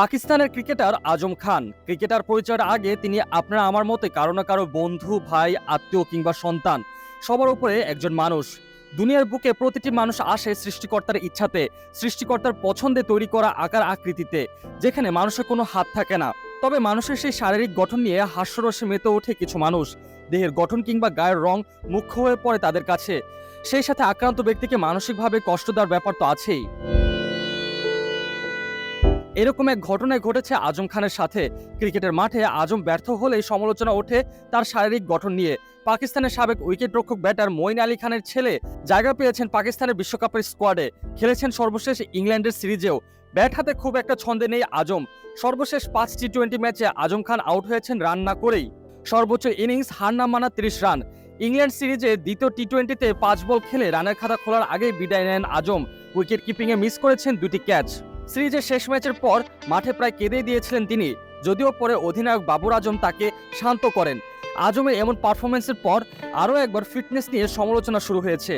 পাকিস্তানের cricketer Azam Khan. Cricketer পরিচয়ের আগে তিনি আপনারা আমার মতে কারও না কারও বন্ধু, ভাই, আত্মীয় কিংবা সন্তান, সবার উপরে একজন মানুষ। দুনিয়ার বুকে প্রতিটি মানুষ আসে সৃষ্টিকর্তার ইচ্ছাতে, সৃষ্টিকর্তার পছন্দে তৈরি করা আকার আকৃতিতে, যেখানে মানুষের কোনো হাত থাকে না। তবে মানুষের সেই শারীরিক গঠন নিয়ে হাস্যরসে মেতে ওঠে কিছু মানুষ। দেহের গঠন কিংবা গায়ের রং মুখ্য হয়ে পড়ে তাদের কাছে। সেই সাথে আক্রান্ত ব্যক্তিকে মানসিকভাবে কষ্ট দেওয়ার ব্যাপার তো আছেই। এরকম এক ঘটনায় ঘটেছে আজম খানের সাথে। ক্রিকেটের মাঠে আজম ব্যর্থ হলেই সমালোচনা ওঠে তার শারীরিক গঠন নিয়ে। পাকিস্তানের সাবেক উইকেটরক্ষক ব্যাটার মঈন আলী খানের ছেলে জায়গা পেয়েছেন পাকিস্তানের বিশ্বকাপের স্কোয়াডে। খেলেছেন সর্বশেষ ইংল্যান্ডের সিরিজেও। ব্যাট হাতে খুব একটা ছন্দে নেই আজম। সর্বশেষ পাঁচ টি টোয়েন্টি ম্যাচে আজম খান আউট হয়েছেন রান না করেই। সর্বোচ্চ ইনিংস হার না মানা তিরিশ রান। ইংল্যান্ড সিরিজে দ্বিতীয় টি টোয়েন্টিতে পাঁচ বল খেলে রানের খাতা খোলার আগেই বিদায় নেন আজম। উইকেট কিপিংয়ে মিস করেছেন দুটি ক্যাচ। সিরিজের শেষ ম্যাচের পর মাঠে প্রায় কেঁদেই দিয়েছিলেন তিনি, যদিও পরে অধিনায়ক বাবুর আজম তাকে শান্ত করেন। আজমের এমন পারফরমেন্সের পর আরও একবার ফিটনেস নিয়ে সমালোচনা শুরু হয়েছে।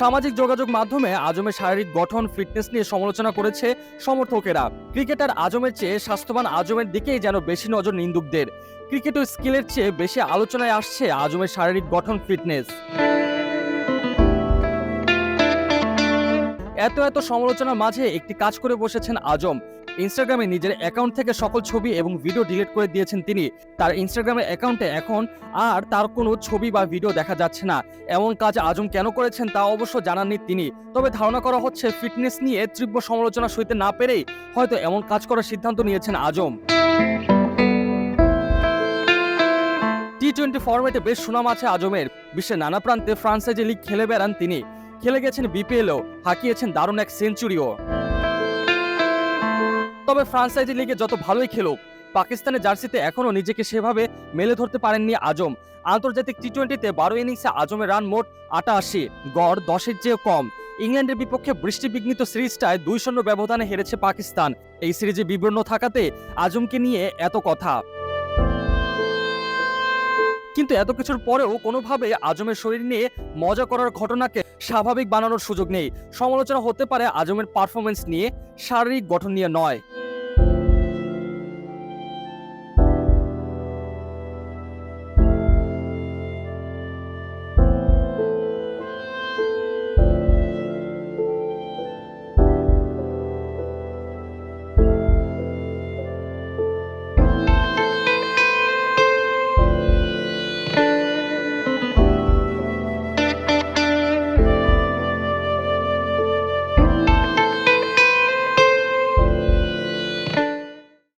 সামাজিক যোগাযোগ মাধ্যমে আজমের শারীরিক গঠন, ফিটনেস নিয়ে সমালোচনা করেছে সমর্থকেরা। ক্রিকেটার আজমের চেয়ে স্বাস্থ্যবান আজমের দিকেই যেন বেশি নজর নিন্দুকদের। ক্রিকেট ও স্কিলের চেয়ে বেশি আলোচনায় আসছে আজমের শারীরিক গঠন, ফিটনেস। এত এত সমালোচনার মাঝে একটি কাজ করে বসেছেন আজম। ইনস্টাগ্রামে নিজের অ্যাকাউন্ট থেকে সকল ছবি এবং ভিডিও ডিলিট করে দিয়েছেন তিনি। তার ইনস্টাগ্রামের অ্যাকাউন্টে এখন আর তার কোনো ছবি বা ভিডিও দেখা যাচ্ছে না। এমন কাজ আজম কেন করেছেন তা অবশ্য জানাননি তিনি। তবে ধারণা করা হচ্ছে ফিটনেস নিয়ে তীব্র সমালোচনা সইতে না পেরেই হয়তো এমন কাজ করার সিদ্ধান্ত নিয়েছেন আজম। টি টোয়েন্টি ফরম্যাটে বেশ সুনাম আছে আজমের। বিশ্বের নানা প্রান্তে ফ্রান্সাইজি লিগ খেলে বেড়ান তিনি। খেলে গেছেন বিপিএলও হাঁকিয়েছেন দারুণ এক সেঞ্চুরিও। তবে ফ্রান্সাইজি লিগে যত ভালোই খেলুক, পাকিস্তানের জার্সিতে এখনও নিজেকে সেভাবে মেলে ধরতে পারেননি আজম। আন্তর্জাতিক টি টোয়েন্টিতে বারো ইনিংসে আজমের রান মোট আটাশি, গড় দশের চেয়ে কম। ইংল্যান্ডের বিপক্ষে বৃষ্টিবিঘ্নিত সিরিজটায় দুই শূন্য ব্যবধানে হেরেছে পাকিস্তান। এই সিরিজে বিবর্ণ থাকাতে আজমকে নিয়ে এত কথা। কিন্তু এত কিছুর পরেও কোনোভাবে আজমের শরীর নিয়ে মজা করার ঘটনাকে স্বাভাবিক বানানোর সুযোগ নেই। সমালোচনা হতে পারে আজমের পারফরমেন্স নিয়ে শারীরিক গঠন নিয়ে নয়।